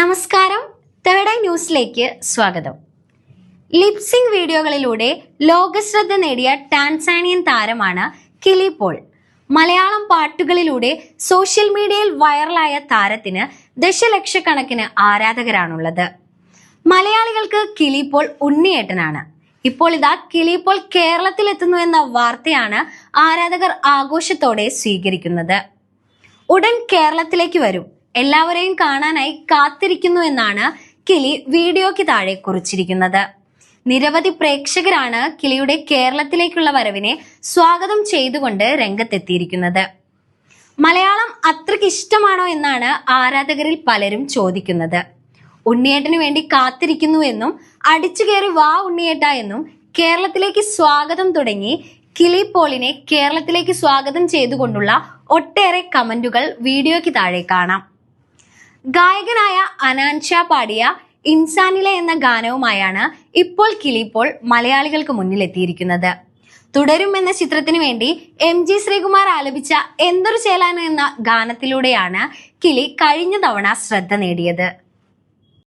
നമസ്കാരം. Third eye ന്യൂസിലേക്ക് സ്വാഗതം. ലിപ്സിംഗ് വീഡിയോകളിലൂടെ ലോകശ്രദ്ധ നേടിയ ടാൻസാനിയൻ താരമാണ് കിലി പോൾ. മലയാളം പാട്ടുകളിലൂടെ സോഷ്യൽ മീഡിയയിൽ വൈറലായ താരത്തിന് ദശലക്ഷക്കണക്കിന് ആരാധകരാണുള്ളത്. മലയാളികൾക്ക് കിളിപ്പോൾ ഉണ്ണിയേട്ടനാണ്. ഇപ്പോൾ ഇതാ കിളിപ്പോൾ കേരളത്തിലെത്തുന്നു എന്ന വാർത്തയാണ് ആരാധകർ ആഘോഷത്തോടെ സ്വീകരിക്കുന്നത്. ഉടൻ കേരളത്തിലേക്ക് വരും. എല്ലാവരെയും കാണാനായി കാത്തിരിക്കുന്നു എന്നാണ് കിളി വീഡിയോയ്ക്ക് താഴെ കുറിച്ചിരിക്കുന്നത്. നിരവധി പ്രേക്ഷകരാണ് കിളിയുടെ കേരളത്തിലേക്കുള്ള വരവിനെ സ്വാഗതം ചെയ്തുകൊണ്ട് രംഗത്തെത്തിയിരിക്കുന്നത്. മലയാളം അത്രയ്ക്ക് ഇഷ്ടമാണോ എന്നാണ് ആരാധകരിൽ പലരും ചോദിക്കുന്നത്. ഉണ്ണിയേട്ടന് വേണ്ടി കാത്തിരിക്കുന്നു എന്നും അടിച്ചു കയറി വാ ഉണ്ണിയേട്ട എന്നും കേരളത്തിലേക്ക് സ്വാഗതം തുടങ്ങി കിളി പോളിനെ കേരളത്തിലേക്ക് സ്വാഗതം ചെയ്തുകൊണ്ടുള്ള ഒട്ടേറെ കമന്റുകൾ വീഡിയോയ്ക്ക് താഴെ കാണാം. ഗായകനായ അനാൻഷ പാടിയ ഇൻസാനിലെ എന്ന ഗാനവുമായാണ് ഇപ്പോൾ കിളിപ്പോൾ മലയാളികൾക്ക് മുന്നിൽ എത്തിയിരിക്കുന്നത് തുടരും എന്ന ചിത്രത്തിന് വേണ്ടി എം ജി ശ്രീകുമാർ ആലപിച്ച എന്തൊരു ചേലാന എന്ന ഗാനത്തിലൂടെയാണ് കിളി കഴിഞ്ഞ തവണ ശ്രദ്ധ നേടിയത്.